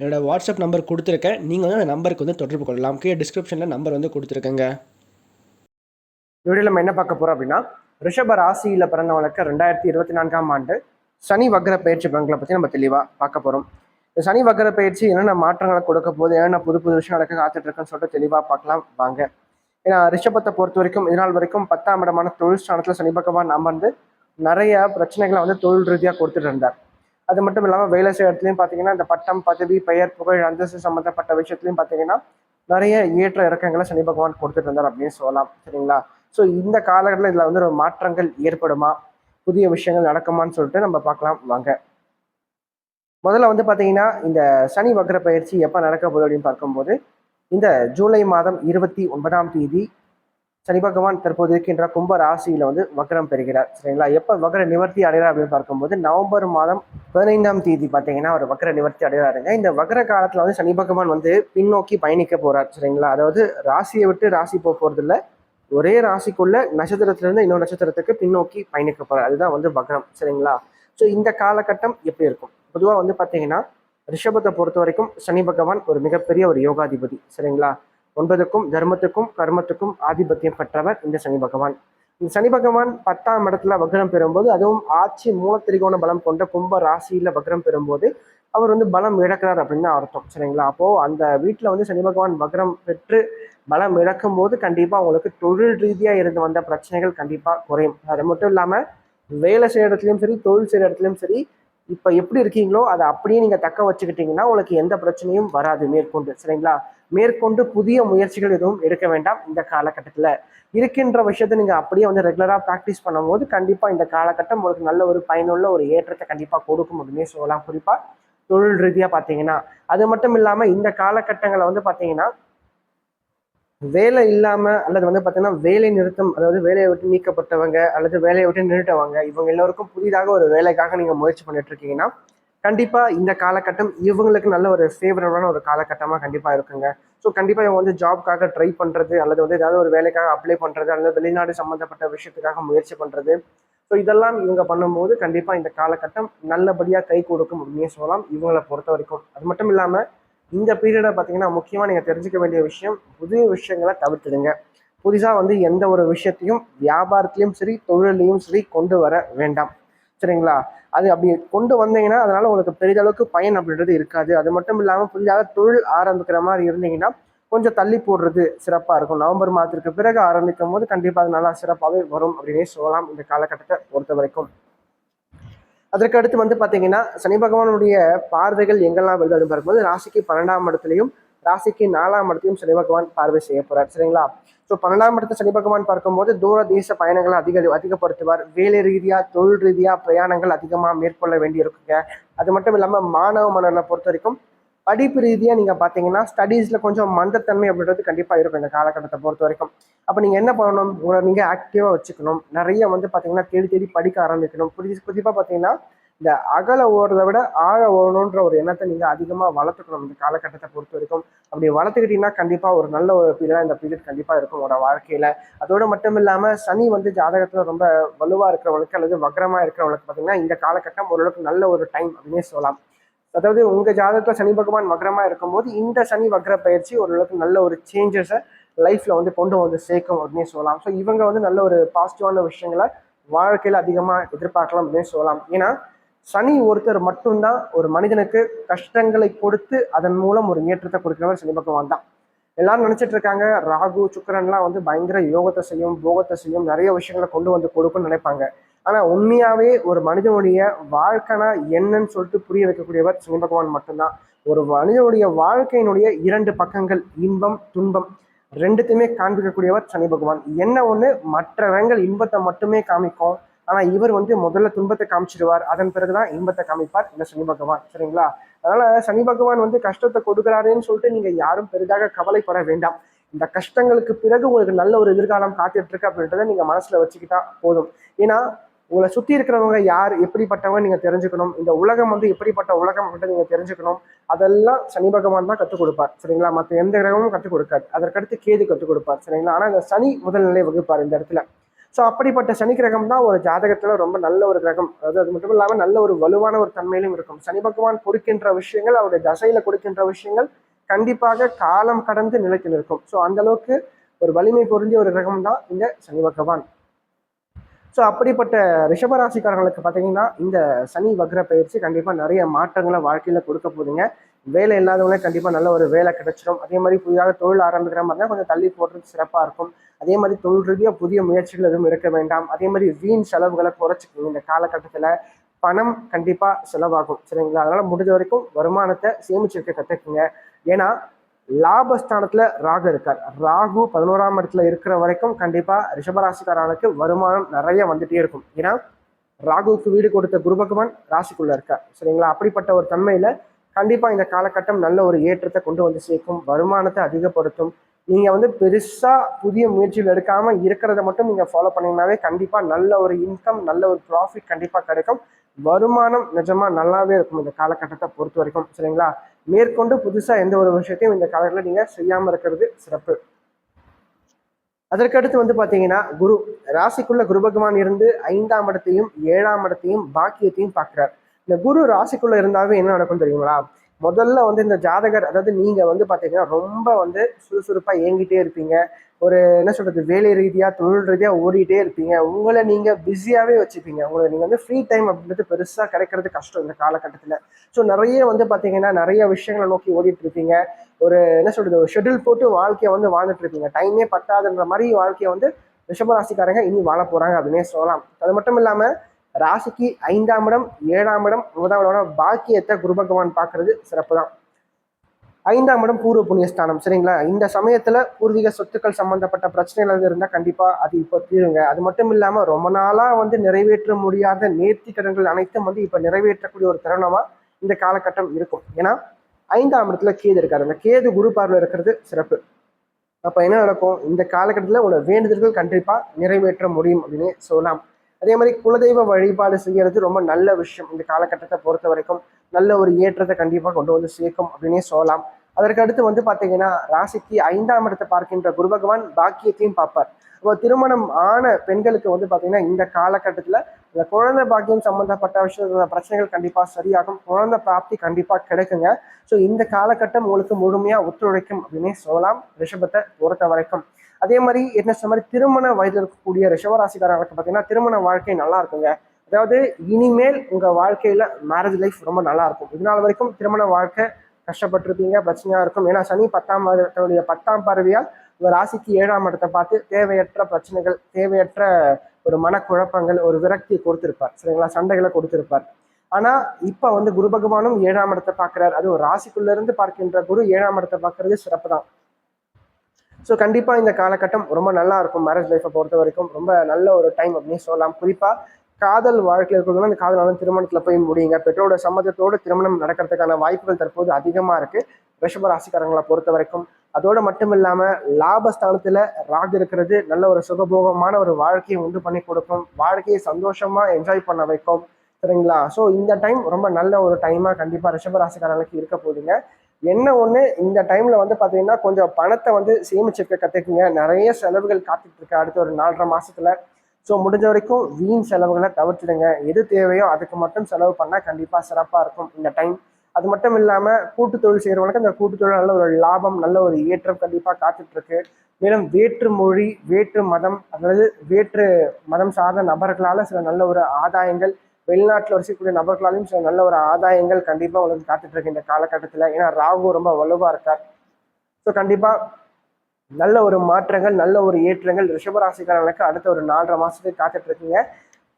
என்னோடய WhatsApp number கொடுத்துருக்கேன். நீங்கள் வந்து அந்த நம்பருக்கு வந்து தொடர்பு கொள்ளலாம். கீழே டிஸ்கிரிப்ஷனில் நம்பர் வந்து கொடுத்துருக்கேங்க. வீடியோவில் நம்ம என்ன பார்க்க போகிறோம் அப்படின்னா ரிஷப ராசியில் பிறந்தவங்களுக்கு ரெண்டாயிரத்தி இருபத்தி நான்காம் ஆண்டு சனி வக்ர பயிற்சி பலன்களை பற்றி நம்ம தெளிவாக பார்க்க போகிறோம் இந்த சனி வக்ர பயிற்சி என்னென்ன மாற்றங்களை கொடுக்க போகுது என்னென்ன புது புது விஷயம் நடக்க காத்துட்ருக்குன்னு சொல்லிட்டு தெளிவாக பார்க்கலாம் வாங்க. ஏன்னா ரிஷபத்தை பொறுத்த வரைக்கும் இதனால் வரைக்கும் பத்தாம் இடமான தொழில் ஸ்தானத்தில் சனி பகவான் அமர்ந்து நிறைய பிரச்சனைகளை வந்து தொழில் ரீதியாக கொடுத்துட்டு இருந்தார். அது மட்டும் இல்லாமல் வேலை செய்ய இடத்துலையும் பார்த்தீங்கன்னா இந்த பட்டம் பதவி பெயர் புகழ் அந்தஸ்து சம்மந்தப்பட்ட விஷயத்துலையும் பார்த்தீங்கன்னா நிறைய ஏற்ற இறக்கங்களை சனி பகவான் கொடுத்துட்டு இருந்தார் அப்படின்னு சொல்லலாம். சரிங்களா? ஸோ இந்த காலகட்டத்தில் இதில் வந்து ஒரு மாற்றங்கள் ஏற்படுமா? புதிய விஷயங்கள் நடக்குமான்னு சொல்லிட்டு நம்ம பார்க்கலாம். வாங்க. முதல்ல வந்து பார்த்தீங்கன்னா இந்த சனி வக்ர பயிற்சி எப்போ நடக்க போகுது அப்படின்னு பார்க்கும்போது இந்த ஜூலை மாதம் இருபத்தி ஒன்பதாம் தேதி சனி பகவான் தற்போது இருக்கின்ற கும்ப ராசியில வந்து வக்ரம் பெறுகிறார். சரிங்களா? எப்போ வக்ர நிவர்த்தி அடைகிறார் அப்படின்னு பார்க்கும்போது நவம்பர் மாதம் பதினைந்தாம் தேதி பார்த்தீங்கன்னா அவர் வக்ர நிவர்த்தி அடைகிறாருங்க. இந்த வக்ர காலத்தில் வந்து சனி பகவான் வந்து பின்னோக்கி பயணிக்க போறார். சரிங்களா? அதாவது ராசியை விட்டு ராசி போக போறது இல்ல ஒரே ராசிக்குள்ள நட்சத்திரத்திலிருந்து இன்னொரு நட்சத்திரத்துக்கு பின்னோக்கி பயணிக்க போறார். அதுதான் வந்து வக்ரம். சரிங்களா? ஸோ இந்த காலகட்டம் எப்படி இருக்கும்? பொதுவாக வந்து பார்த்தீங்கன்னா ரிஷபத்தை பொறுத்த வரைக்கும் சனி பகவான் ஒரு மிகப்பெரிய ஒரு யோகாதிபதி. சரிங்களா? ஒன்பதுக்கும் தர்மத்துக்கும் கர்மத்துக்கும் ஆதிபத்தியம் பெற்றவர் இந்த சனி பகவான். இந்த சனி பகவான் பத்தாம் இடத்துல வக்ரம் பெறும்போது அதுவும் ஆட்சி மூலத்திரிகோண பலம் கொண்ட கும்ப ராசியில வக்ரம் பெறும்போது அவர் வந்து பலம் இழக்கிறார் அப்படின்னு அர்த்தம் சரிங்களா? அப்போ அந்த வீட்டில் வந்து சனி பகவான் வக்ரம் பெற்று பலம் இழக்கும் போது கண்டிப்பா அவங்களுக்கு தொழில் ரீதியா இருந்து வந்த பிரச்சனைகள் கண்டிப்பா குறையும். அது மட்டும் இல்லாம வேலை செய்யற இடத்துலையும் சரி தொழில் செய்யற இடத்துலையும் சரி இப்போ எப்படி இருக்கீங்களோ அதை அப்படியே நீங்கள் தக்க வச்சுக்கிட்டீங்கன்னா உங்களுக்கு எந்த பிரச்சனையும் வராது மேற்கொண்டு சரிங்களா? மேற்கொண்டு புதிய முயற்சிகள் எதுவும் எடுக்க வேண்டாம் இந்த காலகட்டத்தில். இருக்கின்ற விஷயத்தை நீங்கள் அப்படியே வந்து ரெகுலராக ப்ராக்டிஸ் பண்ணும்போது கண்டிப்பாக இந்த காலகட்டம் உங்களுக்கு நல்ல ஒரு பயனுள்ள ஒரு ஏற்றத்தை கண்டிப்பாக கொடுக்கும் அப்படின்னே சொல்லலாம். குறிப்பாக தொழில் ரீதியாக பார்த்தீங்கன்னா. அது மட்டும் இல்லாமல் இந்த காலகட்டங்களை வந்து பார்த்தீங்கன்னா வேலை இல்லாம அல்லது வந்து பார்த்தீங்கன்னா வேலை நிறுத்தம் அதாவது வேலையை விட்டு நீக்கப்பட்டவங்க அல்லது வேலையை விட்டு நிறுத்தவங்க இவங்க எல்லோருக்கும் புதிதாக ஒரு வேலைக்காக நீங்க முயற்சி பண்ணிட்டு இருக்கீங்கன்னா கண்டிப்பா இந்த காலகட்டம் இவங்களுக்கு நல்ல ஒரு ஃபேவரபிளான ஒரு காலகட்டமா கண்டிப்பா இருக்குங்க. ஸோ கண்டிப்பா இவங்க வந்து ஜாப்க்காக ட்ரை பண்றது அல்லது வந்து ஏதாவது ஒரு வேலைக்காக அப்ளை பண்றது அல்லது வெளிநாடு சம்மந்தப்பட்ட விஷயத்துக்காக முயற்சி பண்றது. ஸோ இதெல்லாம் இவங்க பண்ணும்போது கண்டிப்பா இந்த காலகட்டம் நல்லபடியா கை கொடுக்கும் அப்படின்னு சொல்லலாம். இவங்களை பொறுத்த வரைக்கும் அது மட்டும் இல்லாம இந்த பீரியடை பார்த்தீங்கன்னா முக்கியமாக நீங்கள் தெரிஞ்சுக்க வேண்டிய விஷயம் புதிய விஷயங்களை தவிர்த்துடுங்க. புதுசாக வந்து எந்த ஒரு விஷயத்தையும் வியாபாரத்திலையும் சரி தொழிலையும் சரி கொண்டு வர வேண்டாம். சரிங்களா? அது அப்படி கொண்டு வந்தீங்கன்னா அதனால் உங்களுக்கு பெரிதளவுக்கு பயன் அப்படின்றது இருக்காது. அது மட்டும் இல்லாமல் புதிதாக தொழில் ஆரம்பிக்கிற மாதிரி இருந்தீங்கன்னா கொஞ்சம் தள்ளி போடுறது சிறப்பாக இருக்கும். நவம்பர் மாதத்திற்கு பிறகு ஆரம்பிக்கும் போது கண்டிப்பாக அது நல்லா சிறப்பாகவே வரும் அப்படின்னே சொல்லலாம். இந்த காலகட்டத்தை பொறுத்த வரைக்கும் அதற்கு அடுத்து வந்து பார்த்தீங்கன்னா சனி பகவானுடைய பார்வைகள் எங்கெல்லாம் வருது அப்படின்னு பார்க்கும்போது ராசிக்கு பன்னெண்டாம் இடத்துலையும் ராசிக்கு நாலாம் இடத்தையும் சனி பகவான் பார்வை செய்ய போறார் சரிங்களா? ஸோ பன்னெண்டாம் இடத்தை சனி பகவான் பார்க்கும்போது தூர தேச பயணங்களை அதிக அதிகப்படுத்துவார். வேலை ரீதியாக தொழில் ரீதியாக பிரயாணங்கள் அதிகமாக மேற்கொள்ள வேண்டியிருக்குங்க. அது மட்டும் இல்லாமல் மாணவ மன்னனை பொறுத்த வரைக்கும் படிப்பு ரீதியாக நீங்கள் பார்த்தீங்கன்னா ஸ்டடீஸில் கொஞ்சம் மந்தத்தன்மை அப்படின்றது கண்டிப்பாக இருக்கும் இந்த காலகட்டத்தை பொறுத்த வரைக்கும். அப்போ நீங்கள் என்ன பண்ணணும்? உங்களை நீங்கள் ஆக்டிவாக வச்சுக்கணும். நிறைய வந்து பார்த்தீங்கன்னா தேடி தேடி படிக்க ஆரம்பிக்கணும். புதி குறிப்பாக பார்த்தீங்கன்னா இந்த அகல ஓடுறதை விட ஆழ ஓடணுன்ற ஒரு எண்ணத்தை நீங்கள் அதிகமாக வளர்த்துக்கணும் இந்த காலகட்டத்தை பொறுத்த வரைக்கும். அப்படி வளர்த்துக்கிட்டீங்கன்னா கண்டிப்பாக ஒரு நல்ல ஒரு பீரியடாக இந்த பீரியட் கண்டிப்பாக இருக்கும் உங்களோட வாழ்க்கையில். அதோடு மட்டும் இல்லாமல் சனி வந்து ஜாதகத்தில் ரொம்ப வலுவாக இருக்கிறவங்களுக்கு அல்லது வக்ரமாக இருக்கிறவங்களுக்கு பார்த்தீங்கன்னா இந்த காலகட்டம் ஓரளவுக்கு நல்ல ஒரு டைம் அப்படின்னே சொல்லலாம். அதாவது உங்க ஜாதகத்துல சனி பகவான் வக்ரமா இருக்கும்போது இந்த சனி வக்ர பயிற்சி ஓரளவுக்கு நல்ல ஒரு சேஞ்சஸை லைஃப்ல வந்து கொண்டு வந்து சேர்க்கும் அப்படின்னு சொல்லலாம். ஸோ இவங்க வந்து நல்ல ஒரு பாசிட்டிவான விஷயங்களை வாழ்க்கையில அதிகமா எதிர்பார்க்கலாம் அப்படின்னு சொல்லலாம். ஏன்னா சனி ஒருத்தர் மட்டும்தான் ஒரு மனிதனுக்கு கஷ்டங்களை கொடுத்து அதன் மூலம் ஒரு ஏற்றத்தை கொடுக்கிறவர் சனி பகவான் தான். எல்லாரும் நினைச்சிட்டு இருக்காங்க ராகு சுக்கரன்லாம் வந்து பயங்கர யோகத்தை செய்யும் போகத்தை செய்யும் நிறைய விஷயங்களை கொண்டு வந்து கொடுக்கும்னு நினைப்பாங்க. ஆனா உண்மையாவே ஒரு மனிதனுடைய வாழ்க்கைனா என்னன்னு சொல்லிட்டு புரிய வைக்கக்கூடியவர் சனி பகவான் மட்டும்தான். ஒரு மனிதனுடைய வாழ்க்கையினுடைய இரண்டு பக்கங்கள் இன்பம் துன்பம் ரெண்டுத்தையுமே காண்பிக்கக்கூடியவர் சனி பகவான். என்ன ஒண்ணு? மற்றவங்கள் இன்பத்தை மட்டுமே காமிக்கும். ஆனா இவர் வந்து முதல்ல துன்பத்தை காமிச்சிடுவார். அதன் பிறகுதான் இன்பத்தை காமிப்பார் இந்த சனி பகவான். சரிங்களா? அதனால சனி பகவான் வந்து கஷ்டத்தை கொடுக்குறாருன்னு சொல்லிட்டு நீங்க யாரும் பெரிதாக கவலைப்பட வேண்டாம். இந்த கஷ்டங்களுக்கு பிறகு உங்களுக்கு நல்ல ஒரு எதிர்காலம் காத்துட்டு இருக்கு அப்படின்றத நீங்க மனசுல வச்சுக்கிட்டா போதும். ஏன்னா உங்களை சுற்றி இருக்கிறவங்க யார் எப்படிப்பட்டவங்க நீங்கள் தெரிஞ்சுக்கணும். இந்த உலகம் வந்து எப்படிப்பட்ட உலகம் மட்டும் நீங்கள் தெரிஞ்சுக்கணும். அதெல்லாம் சனி பகவான் தான் கற்றுக் கொடுப்பார் சரிங்களா? மற்ற எந்த கிரகமும் கற்றுக் கொடுக்காது. அதற்கடுத்து கேது கற்றுக் கொடுப்பார் சரிங்களா? ஆனால் இந்த சனி முதல் நிலை வகுப்பார் இந்த இடத்துல. ஸோ அப்படிப்பட்ட சனி கிரகம் தான் ஒரு ஜாதகத்தில் ரொம்ப நல்ல ஒரு கிரகம். அதாவது அது மட்டும் இல்லாமல் நல்ல ஒரு வலுவான ஒரு தன்மையிலும் இருக்கும். சனி பகவான் கொடுக்கின்ற விஷயங்கள் அவருடைய தசையில் கொடுக்கின்ற விஷயங்கள் கண்டிப்பாக காலம் கடந்து நிலைத்து நிற்கும். ஸோ அந்தளவுக்கு ஒரு வலிமை பொருந்திய ஒரு கிரகம் தான் இந்த சனி பகவான். ஸோ அப்படிப்பட்ட ரிஷபராசிக்காரங்களுக்கு பார்த்தீங்கன்னா இந்த சனி வக்ர பயிற்சி கண்டிப்பாக நிறைய மாற்றங்களை வாழ்க்கையில் கொடுக்க போகுதுங்க வேலை இல்லாதவங்களே கண்டிப்பாக நல்ல ஒரு வேலை கிடைச்சிடும் அதே மாதிரி புதிதாக தொழில் ஆரம்பிக்கிற மாதிரி தான் கொஞ்சம் தள்ளி போடுறது சிறப்பாக இருக்கும். அதே மாதிரி தொழில் ரீதியாக புதிய முயற்சிகள் எதுவும் இருக்க வேண்டாம். அதே மாதிரி வீண் செலவுகளை குறைச்சிக்கணும் இந்த காலகட்டத்தில் பணம் கண்டிப்பாக செலவாகும். சரிங்களா? அதனால் முடிஞ்ச வரைக்கும் வருமானத்தை சேமிச்சு வைக்க கற்றுக்குங்க ஏன்னா லாபஸ்தானத்துல ராகு இருக்கார். ராகு பதினோராம் இடத்துல இருக்கிற வரைக்கும் கண்டிப்பா ரிஷபராசிக்காரனுக்கு வருமானம் நிறைய வந்துட்டே இருக்கும். ஏன்னா ராகுவுக்கு வீடு கொடுத்த குரு பகவான் ராசிக்குள்ள இருக்கார். சரிங்களா? அப்படிப்பட்ட ஒரு தன்மையில கண்டிப்பா இந்த காலகட்டம் நல்ல ஒரு ஏற்றத்தை கொண்டு வந்து சேர்க்கும். வருமானத்தை அதிகப்படுத்தும். நீங்க வந்து பெருசா புதிய முயற்சிகள் எடுக்காம இருக்கிறத மட்டும் நீங்க ஃபாலோ பண்ணீங்கன்னாவே கண்டிப்பா நல்ல ஒரு இன்கம் நல்ல ஒரு ப்ராஃபிட் கண்டிப்பா கிடைக்கும். வருமானம் நிஜமா நல்லாவே இருக்கும் இந்த காலகட்டத்தை பொறுத்த வரைக்கும். சரிங்களா? மேற்கொண்டு புதுசா எந்த ஒரு விஷயத்தையும் இந்த காலத்தில் நீங்க செய்யாம இருக்கிறது சிறப்பு. அதற்கடுத்து வந்து பாத்தீங்கன்னா குரு. ராசிக்குள்ள குரு பகவான் இருந்து ஐந்தாம் இடத்தையும் ஏழாம் இடத்தையும் பாக்கியத்தையும் பார்க்கிறார். இந்த குரு ராசிக்குள்ள இருந்தாவே என்ன நடக்கும் தெரியுங்களா? முதல்ல வந்து இந்த ஜாதகர் அதாவது நீங்க வந்து பாத்தீங்கன்னா ரொம்ப வந்து சுறுசுறுப்பா இயங்கிட்டே இருப்பீங்க. ஒரு என்ன சொல்றது வேலை ரீதியா தொழில் ரீதியா ஓடிட்டே இருப்பீங்க. உங்களை நீங்க பிஸியாவே வச்சுப்பீங்க. உங்களை நீங்க வந்து ஃப்ரீ டைம் அப்படின்றது பெருசா கிடைக்கிறது கஷ்டம் இந்த காலகட்டத்துல. ஸோ நிறைய வந்து பாத்தீங்கன்னா நிறைய விஷயங்களை நோக்கி ஓடிட்டு இருப்பீங்க. ஒரு என்ன சொல்றது ஒரு ஷெட்யூல் போட்டு வாழ்க்கையை வந்து வாழ்ந்துட்டு இருப்பீங்க. டைமே பத்தாதுன்ற மாதிரி வாழ்க்கையை வந்து ரிஷபராசிக்காரங்க இனி வாழ போறாங்க அப்படின்னே சொல்லலாம். அது மட்டும் இல்லாம ராசிக்கு ஐந்தாம் இடம் ஏழாம் இடம் ஒன்பதாம் இடம் பாக்கியத்தை குரு பகவான் பார்க்கறது சிறப்பு தான் ஐந்தாம் இடம் பூர்வ புண்ணியஸ்தானம் சரிங்களா? இந்த சமயத்துல பூர்வீக சொத்துக்கள் சம்பந்தப்பட்ட பிரச்சனைகள் இருந்தால் கண்டிப்பா அது இப்போ தீருங்க. அது மட்டும் இல்லாம ரொம்ப நாளா வந்து நிறைவேற்ற முடியாத நேர்த்தி கடன்கள் அனைத்தும் வந்து இப்ப நிறைவேற்றக்கூடிய ஒரு தருணமா இந்த காலகட்டம் இருக்கும். ஏன்னா ஐந்தாம் இடத்துல கேது இருக்காரு. அந்த கேது குரு பார்வையில் இருக்கிறது சிறப்பு. அப்ப என்ன நடக்கும்? இந்த காலகட்டத்தில் உங்களோட வேண்டுதல்கள் கண்டிப்பா நிறைவேற்ற முடியும் அப்படின்னு சொல்லலாம். அதே மாதிரி குலதெய்வ வழிபாடு செய்யறது ரொம்ப நல்ல விஷயம். இந்த காலகட்டத்தை பொறுத்த வரைக்கும் நல்ல ஒரு ஏற்றத்தை கண்டிப்பாக கொண்டு வந்து சேர்க்கும் அப்படின்னே சொல்லலாம். அதற்கு அடுத்து வந்து பார்த்தீங்கன்னா ராசிக்கு ஐந்தாம் இடத்தை பார்க்கின்ற குரு பகவான் பாக்கியத்தையும் பார்ப்பார். இப்போ திருமணம் ஆன பெண்களுக்கு வந்து பார்த்தீங்கன்னா இந்த காலகட்டத்தில் இந்த குழந்தை பாக்கியம் சம்பந்தப்பட்ட விஷயத்துல பிரச்சனைகள் கண்டிப்பாக சரியாகும். குழந்தை பிராப்தி கண்டிப்பாக கிடைக்குங்க. ஸோ இந்த காலகட்டம் உங்களுக்கு முழுமையாக ஒத்துழைக்கும் அப்படின்னே சொல்லலாம் ரிஷபத்தை பொறுத்த வரைக்கும். அதே மாதிரி என்ன சொன்ன மாதிரி திருமண வயதில் இருக்கக்கூடிய ரிஷவராசிக்காரர்களுக்கு பார்த்தீங்கன்னா திருமண வாழ்க்கை நல்லா இருக்குங்க. அதாவது இனிமேல் உங்கள் வாழ்க்கையில் மேரேஜ் லைஃப் ரொம்ப நல்லாயிருக்கும் இதனால் வரைக்கும் திருமண வாழ்க்கை கஷ்டப்பட்டிருப்பீங்க பிரச்சனையாக இருக்கும். ஏன்னா சனி பத்தாம் இடத்துடைய பத்தாம் பறவையால் உங்கள் ராசிக்கு ஏழாம் இடத்தை பார்த்து தேவையற்ற பிரச்சனைகள் தேவையற்ற ஒரு மனக்குழப்பங்கள் ஒரு விரக்தியை கொடுத்துருப்பார். சரிங்களா? சண்டைகளை கொடுத்துருப்பார். ஆனால் இப்போ வந்து குரு பகவானும் ஏழாம் இடத்தை பார்க்குறாரு. அது ஒரு ராசிக்குள்ளேருந்து பார்க்கின்ற குரு ஏழாம் இடத்தை பார்க்கறது சிறப்பு தான் ஸோ கண்டிப்பாக இந்த காலகட்டம் ரொம்ப நல்லா இருக்கும். மேரேஜ் லைஃப்பை பொறுத்த வரைக்கும் ரொம்ப நல்ல ஒரு டைம் அப்படின்னு சொல்லலாம். குறிப்பாக காதல் வாழ்க்கையில் இருக்கிறவங்க அந்த காதலான திருமணத்தில் போய் முடியுங்க. பெற்றோட சம்மதத்தோடு திருமணம் நடக்கிறதுக்கான வாய்ப்புகள் தற்போது அதிகமாக இருக்குது ரிஷப ராசிக்காரங்களை பொறுத்த வரைக்கும். அதோடு மட்டும் இல்லாமல் லாபஸ்தானத்தில் ராகு இருக்கிறது நல்ல ஒரு சுகபோகமான ஒரு வாழ்க்கையை உண்டு பண்ணி கொடுக்கும். வாழ்க்கையை சந்தோஷமாக என்ஜாய் பண்ண வைக்கும். சரிங்களா? ஸோ இந்த டைம் ரொம்ப நல்ல ஒரு டைமாக கண்டிப்பாக ரிஷப ராசிக்காரங்களுக்கு இருக்க போகுதுங்க என்ன ஒன்று இந்த டைமில் வந்து பார்த்தீங்கன்னா கொஞ்சம் பணத்தை வந்து சேமிச்சுக்க கற்றுக்குங்க நிறைய செலவுகள் காத்துட்டு அடுத்த ஒரு நாலரை மாதத்தில் ஸோ முடிஞ்ச வரைக்கும் வீண் செலவுகளை தவிர்த்துடுங்க. எது தேவையோ அதுக்கு மட்டும் செலவு பண்ணால் கண்டிப்பாக சிறப்பாக இருக்கும் இந்த டைம் அது மட்டும் இல்லாமல் கூட்டு தொழில் செய்கிறவங்களுக்கு அந்த கூட்டு தொழில் நல்ல ஒரு லாபம் நல்ல ஒரு ஏற்றம் கண்டிப்பாக காத்துட்ருக்கு. மேலும் வேற்று மொழி வேற்று மதம் அதாவது வேற்று மதம் சார்ந்த நபர்களால் சில நல்ல ஒரு ஆதாயங்கள் வெளிநாட்டில் வசிக்கக்கூடிய நபர்களாலையும் சில நல்ல ஒரு ஆதாயங்கள் கண்டிப்பாக உங்களுக்கு காத்துட்ருக்கு இந்த காலகட்டத்தில். ஏன்னா ராகு ரொம்ப வலுவாக இருக்கார். ஸோ கண்டிப்பாக நல்ல ஒரு மாற்றங்கள் நல்ல ஒரு ஏற்றங்கள் ரிஷபராசிக்காரர்களுக்கு அடுத்த ஒரு நாலரை மாதத்துக்கு காத்துட்டு இருக்குங்க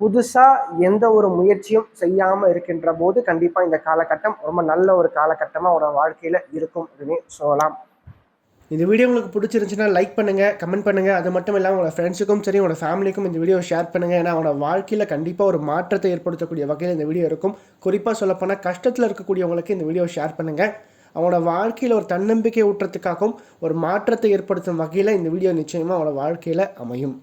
புதுசாக எந்த ஒரு முயற்சியும் செய்யாமல் இருக்கின்ற போது கண்டிப்பாக இந்த காலகட்டம் ரொம்ப நல்ல ஒரு காலகட்டமாக அவரோட வாழ்க்கையில் இருக்கும் அப்படின்னு சொல்லலாம். இந்த வீடியோ உங்களுக்கு பிடிச்சிருந்துச்சுன்னா லைக் பண்ணுங்கள் கமெண்ட் பண்ணுங்கள் அது மட்டும் இல்லாமல் உங்களோட ஃப்ரெண்ட்ஸுக்கும் சரி உங்களோட ஃபேமிலிக்கும் இந்த வீடியோ ஷேர் பண்ணுங்கள் ஏன்னா அவனோட வாழ்க்கையில் கண்டிப்பாக ஒரு மாற்றத்தை ஏற்படுத்தக்கூடிய வகையில் இந்த வீடியோ இருக்கும். குறிப்பாக சொல்லப்போனால் கஷ்டத்தில் இருக்கக்கூடியவங்களுக்கு இந்த வீடியோ ஷேர் பண்ணுங்கள் அவனோட வாழ்க்கையில் ஒரு தன்னம்பிக்கை ஊட்டுறதுக்காகவும் ஒரு மாற்றத்தை ஏற்படுத்தும் வகையில் இந்த வீடியோ நிச்சயமாக அவனோட வாழ்க்கையில் அமையும்.